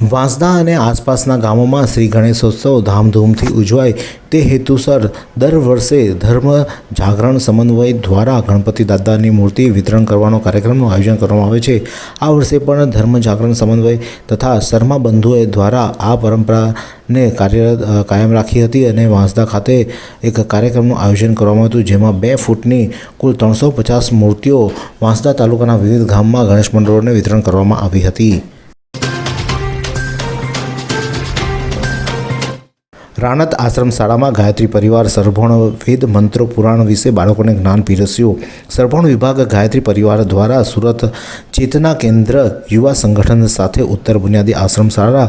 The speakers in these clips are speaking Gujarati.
વાંસદા અને આસપાસના ગામોમાં શ્રી ગણેશોત્સવ ધામધૂમથી ઉજવાય તે હેતુસર દર વર્ષે ધર્મ જાગરણ સમન્વય દ્વારા ગણપતિ દાદાની મૂર્તિ વિતરણ કરવાનો કાર્યક્રમનું આયોજન કરવામાં આવે છે. આ વર્ષે પણ ધર્મ જાગરણ સમન્વય તથા શર્મા બંધુએ દ્વારા આ પરંપરાને કાર્યરત કાયમ રાખી હતી અને વાંસદા ખાતે એક કાર્યક્રમનું આયોજન કરવામાં હતું, જેમાં બે ફૂટની કુલ ત્રણસો પચાસ મૂર્તિઓ વાંસદા તાલુકાના વિવિધ ગામમાં ગણેશ મંડળોને વિતરણ કરવામાં આવી હતી. રાણત આશ્રમ શાળામાં ગાયત્રી પરિવાર સરભણ વેદ મંત્રો પુરાણ વિશે બાળકોને જ્ઞાન પીરસ્યું. સરભણ વિભાગ ગાયત્રી પરિવાર દ્વારા સુરત ચેતના કેન્દ્ર યુવા સંગઠન સાથે ઉત્તર બુનિયાદી આશ્રમ શાળા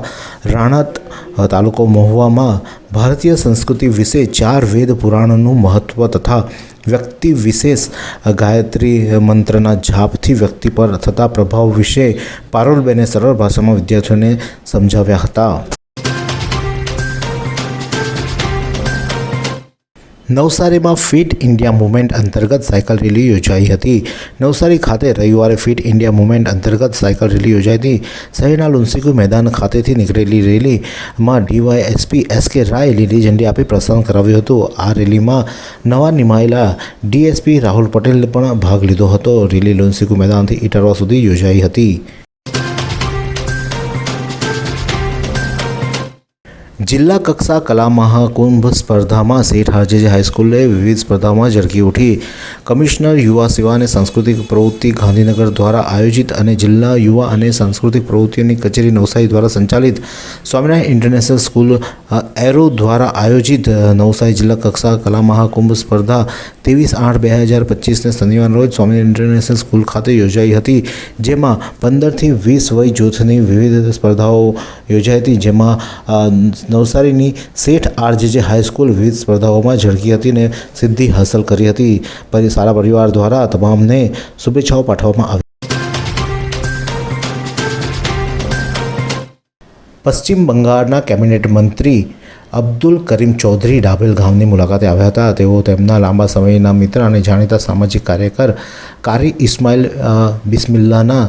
રાણત તાલુકો મહુવામાં ભારતીય સંસ્કૃતિ વિશે ચાર વેદ પુરાણનું મહત્ત્વ તથા વ્યક્તિ વિશેષ ગાયત્રી મંત્રના જાપથી વ્યક્તિ પર થતા પ્રભાવ વિશે પારોલબેને સરળ ભાષામાં વિદ્યાર્થીઓને સમજાવ્યા હતા. નવસારીમાં ફિટ ઇન્ડિયા મુવમેન્ટ અંતર્ગત સાયકલ રેલી યોજાઈ હતી. નવસારી ખાતે રવિવારે ફિટ ઇન્ડિયા મુવમેન્ટ અંતર્ગત સાયકલ રેલી યોજાઈ હતી શહેરના લુન્સીકુ મેદાન ખાતેથી નીકળેલી રેલીમાં ડીવાયએસપી એસ કે રાય લીલી ઝંડી આપી પ્રસ્થાન કરાવ્યું હતું. આ રેલીમાં નવા નિમાયેલા ડીએસપી રાહુલ પટેલે પણ ભાગ લીધો હતો. રેલી લુન્સીકુ મેદાનથી ઇટારવા સુધી યોજાઈ હતી. જિલ્લા કક્ષા કલા મહાકુંભ સ્પર્ધામાં શેઠ હાજીજી હાઈસ્કૂલે વિવિધ સ્પર્ધામાં ઝળકી ઉઠી. કમિશનર યુવા સેવા અને સાંસ્કૃતિક પ્રવૃત્તિ ગાંધીનગર દ્વારા આયોજિત અને જિલ્લા યુવા અને સાંસ્કૃતિક પ્રવૃત્તિઓની કચેરી નવસારી દ્વારા સંચાલિત સ્વામિનારાયણ ઇન્ટરનેશનલ સ્કૂલ એરો દ્વારા આયોજિત નવસારી જિલ્લા કક્ષા કલા મહાકુંભ સ્પર્ધા ત્રેવીસ આઠ બે હજાર પચીસને શનિવાર રોજ સ્વામિનારાયણ ઇન્ટરનેશનલ સ્કૂલ ખાતે યોજાઈ હતી, જેમાં પંદરથી વીસ વય જૂથની વિવિધ સ્પર્ધાઓ યોજાઈ હતી, જેમાં નવસારીની શેઠ આરજેજે હાઈસ્કૂલ વિવિધ સ્પર્ધાઓમાં ઝળકી હતી અને સિદ્ધિ હાંસલ કરી હતી. સારા પરિવાર દ્વારા તમામને શુભેચ્છાઓ પાઠવવામાં આવી. પશ્ચિમ બંગાળના કેબિનેટ મંત્રી અબ્દુલ કરીમ ચૌધરી ડાભેલ ગામની મુલાકાતે આવ્યા હતા. તેઓ તેમના લાંબા સમયના મિત્ર અને જાણીતા સામાજિક કાર્યકર કારી ઇસ્માઇલ બિસ્મિલ્લાના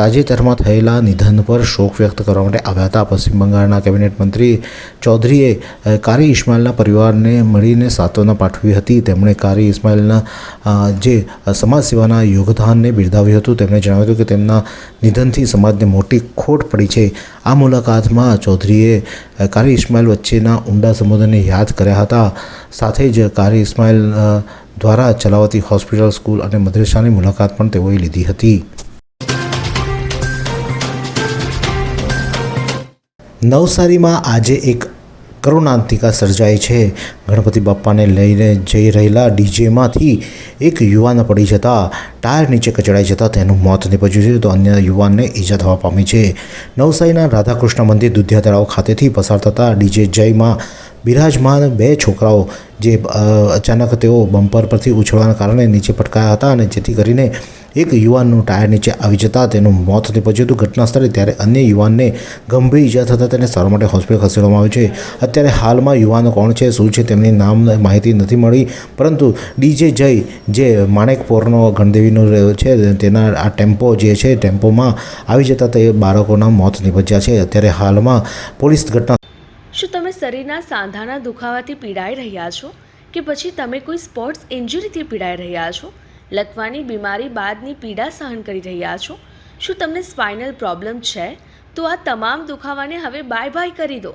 તાજેતરમાં થયેલા નિધન પર શોક વ્યક્ત કરવા માટે આવ્યા હતા. પશ્ચિમ બંગાળના કેબિનેટ મંત્રી ચૌધરીએ કારી ઇસ્માઇલના પરિવારને મળીને સાંત્વના પાઠવી હતી. તેમણે કારી ઇસ્માઇલના જે સમાજ સેવાના યોગદાનને બિરદાવ્યું હતું, તેમણે જણાવ્યું હતું કે તેમના નિધનથી સમાજને મોટી ખોટ પડી છે. આ મુલાકાતમાં ચૌધરીએ કારી ઇસ્માઇલ વચ્ચેના ઊંડા સંબોધનને યાદ કર્યા હતા. સાથે જ કારી ઇસ્માઇલ દ્વારા ચલાવતી હોસ્પિટલ, સ્કૂલ અને મદ્રેસાની મુલાકાત પણ તેઓએ લીધી હતી. નવસારીમાં આજે એક કરુણાંતિકા સર્જાઈ છે. ગણપતિ બાપ્પાને લઈને જઈ રહેલા ડીજેમાંથી એક યુવાન પડી જતા, ટાયર નીચે કચડાઈ જતાં તેનું મોત નીપજ્યું છે. તો અન્ય યુવાનને ઈજા થવા પામી છે. નવસારીના રાધાકૃષ્ણ મંદિર દુધિયા તળાવ ખાતેથી પસાર થતા ડીજે જયમાં બિરાજમાન બે છોકરાઓ, જે અચાનક તેઓ બમ્પર પરથી ઉછળવાના કારણે નીચે પટકાયા હતા અને જેથી કરીને એક યુવાનનું ટાયર નીચે આવી જતાં તેનું મોત નીપજ્યું હતું. ઘટના સ્થળે ત્યારે અન્ય યુવાનને ગંભીર ઈજા થતાં તેને સારવાર માટે હોસ્પિટલ ખસેડવામાં આવ્યો છે. અત્યારે હાલમાં યુવાનો કોણ છે, શું છે તેમની નામ માહિતી નથી મળી. પરંતુ ડીજે જય, જે માણેકપોરનો ગણદેવીનો રહ્યો છે, તેના આ ટેમ્પો જે છે, ટેમ્પોમાં આવી જતાં તે બાળકોના મોત નીપજ્યા છે. અત્યારે હાલમાં પોલીસ ઘટના શું તમે શરીરના સાંધાના દુખાવાથી પીડાઈ રહ્યા છો? કે પછી તમે કોઈ સ્પોર્ટ્સ ઇન્જરીથી પીડાઈ રહ્યા છો? લકવાની બીમારી બાદની પીડા સહન કરી રહ્યા છો? શું તમને સ્પાઇનલ પ્રોબ્લેમ છે? તો આ તમામ દુખાવાને હવે બાય બાય કરી દો.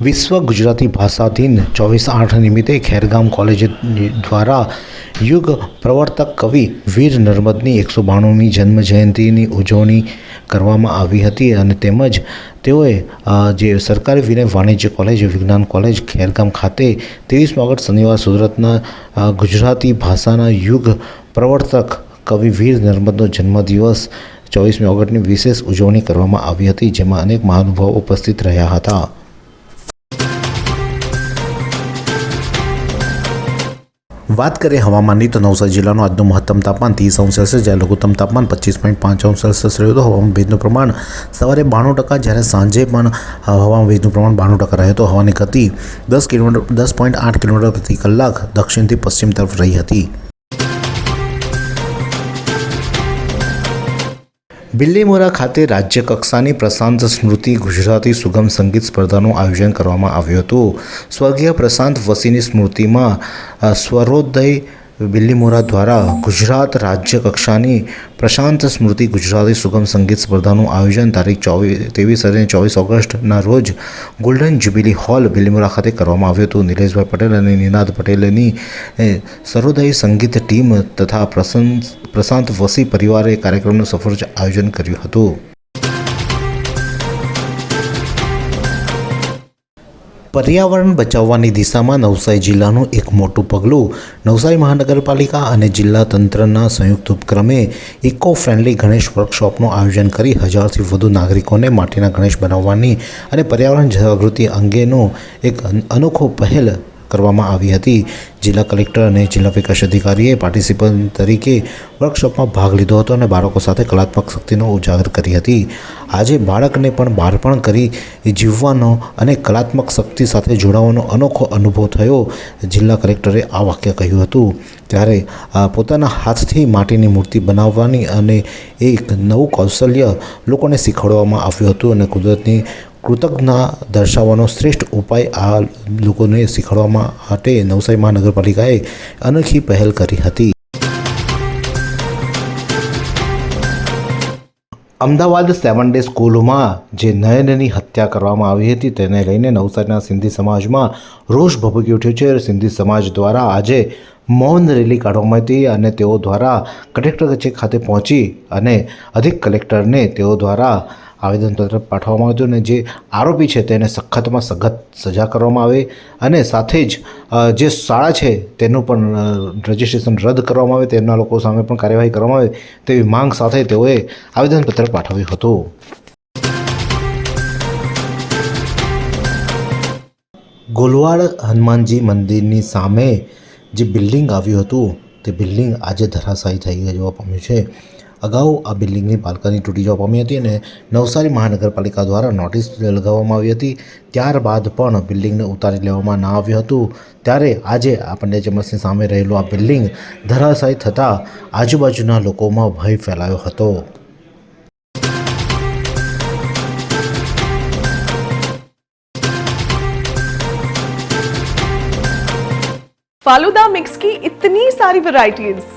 વિશ્વ ગુજરાતી ભાષા દિન ચોવીસ આઠ નિમિત્તે ખેરગામ કોલેજ દ્વારા યુગ પ્રવર્તક કવિ વીર નર્મદની એકસો બાણુંમી જન્મ જયંતિની ઉજવણી કરવામાં આવી હતી અને તેમજ તેઓએ જે સરકારી વિનય વાણિજ્ય કોલેજ, વિજ્ઞાન કોલેજ, ખેરગામ ખાતે ત્રેવીસમી ઓગસ્ટ શનિવાર સુરતના ગુજરાતી ભાષાના યુગ પ્રવર્તક કવિ વીર નર્મદનો જન્મદિવસ ચોવીસમી ઓગસ્ટની વિશેષ ઉજવણી કરવામાં આવી હતી, જેમાં અનેક મહાનુભાવો ઉપસ્થિત રહ્યા હતા. વાત કરીએ હવામાનની, તો નવસારી જિલ્લાનું આજનું મહત્તમ તાપમાન ત્રીસ અંશ સેલ્સિયસ, જ્યારે લઘુત્તમ તાપમાન પચીસ પોઈન્ટ પાંચ અંશ સેલ્સિયસ રહ્યું હતું. હવામાન ભેજનું પ્રમાણ સવારે બાણું ટકા, જ્યારે સાંજે પણ હવામાન ભેજનું પ્રમાણ બાણું ટકા રહ્યું હતું. હવાની ગતિ દસ કિલોમીટર, દસ પોઈન્ટ આઠ કિલોમીટર પ્રતિ કલાક દક્ષિણથી પશ્ચિમ તરફ રહી હતી. બિલ્લીમોરા ખાતે રાજ્ય કક્ષાની પ્રશાંત સ્મૃતિ ગુજરાતી સુગમ સંગીત સ્પર્ધાનું આયોજન કરવામાં આવ્યું હતું. સ્વર્ગીય પ્રશાંત વસીની સ્મૃતિમાં સ્વરોદય બિલ્લીમોરા દ્વારા ગુજરાત રાજ્ય કક્ષાની પ્રશાંત સ્મૃતિ ગુજરાતી સુગમ સંગીત સ્પર્ધાનું આયોજન તારીખ ચોવીસ ત્રેવીસ અને ચોવીસ ઓગસ્ટના રોજ ગોલ્ડન જ્યુબિલી હોલ બિલ્લીમોરા ખાતે કરવામાં આવ્યું હતું. નિલેશભાઈ પટેલ અને નિનાદ પટેલની સર્વોદય સંગીત ટીમ તથા પ્રશંસ પ્રશાંત વસી પરિવારે કાર્યક્રમનું સફળ આયોજન કર્યું હતું. પર્યાવરણ બચાવવાની દિશામાં નવસારી જિલ્લાનું એક મોટું પગલું નવસારી મહાનગરપાલિકા અને જિલ્લા તંત્રના સંયુક્ત ઉપક્રમે ઇકો ફ્રેન્ડલી ગણેશ વર્કશોપનું આયોજન કરી હજારથી વધુ નાગરિકોને માટીના ગણેશ બનાવવાની અને પર્યાવરણ જાગૃતિ અંગેનો એક અનોખો પહેલ કરવામાં આવી હતી. જિલ્લા કલેક્ટર અને જિલ્લા વિકાસ અધિકારીએ પાર્ટિસિપન્ટ તરીકે વર્કશોપમાં ભાગ લીધો હતો અને બાળકો સાથે કલાત્મક શક્તિનો ઉજાગર કરી હતી. આજે બાળકને પણ બાળપણ કરી જીવવાનો અને કલાત્મક શક્તિ સાથે જોડાવાનો અનોખો અનુભવ થયો. જિલ્લા કલેક્ટરે આ વાક્ય કહ્યું હતું. ત્યારે પોતાના હાથથી માટીની મૂર્તિ બનાવવાની અને એક નવું કૌશલ્ય લોકોને શીખવાડવામાં આવ્યું હતું અને કુદરતની કૃતજ્ઞતા દર્શાવવાનો શ્રેષ્ઠ ઉપાય આ લોકોને શીખવાડવા માટે નવસારી મહાનગરપાલિકાએ અનોખી પહેલ કરી હતી. અમદાવાદ સેવન ડે સ્કૂલમાં જે નયનની હત્યા કરવામાં આવી હતી તેને લઈને નવસારીના સિંધી સમાજમાં રોષ ભભૂકી ઉઠ્યો છે. સિંધી સમાજ દ્વારા આજે મૌન રેલી કાઢવામાં હતી અને તેઓ દ્વારા કલેક્ટર કચેરી ખાતે પહોંચી અને અધિક કલેક્ટરને તેઓ દ્વારા આવેદનપત્ર પાઠવવામાં આવ્યું અને જે આરોપી છે તેને સખતમાં સખત સજા કરવામાં આવે અને સાથે જ જે શાળા છે તેનું પણ રજિસ્ટ્રેશન રદ કરવામાં આવે, તેમના લોકો સામે પણ કાર્યવાહી કરવામાં આવે તેવી માંગ સાથે તેઓએ આવેદનપત્ર પાઠવ્યું હતું. ગોલવાડ હનુમાનજી મંદિરની સામે જે બિલ્ડિંગ આવ્યું હતું, તે બિલ્ડિંગ આજે ધરાશાયી થઈ જવા પામ્યું છે. અગાઉ આ બિલ્ડિંગની બાલ્કની તૂટી જવા પામી હતી અને નવસારી મહાનગરપાલિકા દ્વારા નોટિસ લગાવવામાં આવી હતી ત્યારબાદ પણ બિલ્ડિંગને ઉતારી લેવામાં ના આવ્યું હતું ત્યારે આજે આપણને ચમસની સામે રહેલું આ બિલ્ડિંગ ધરાશાયી થતાં આજુબાજુના લોકોમાં ભય ફેલાયો હતો फालूदा मिक्स की इतनी सारी वैरायटीज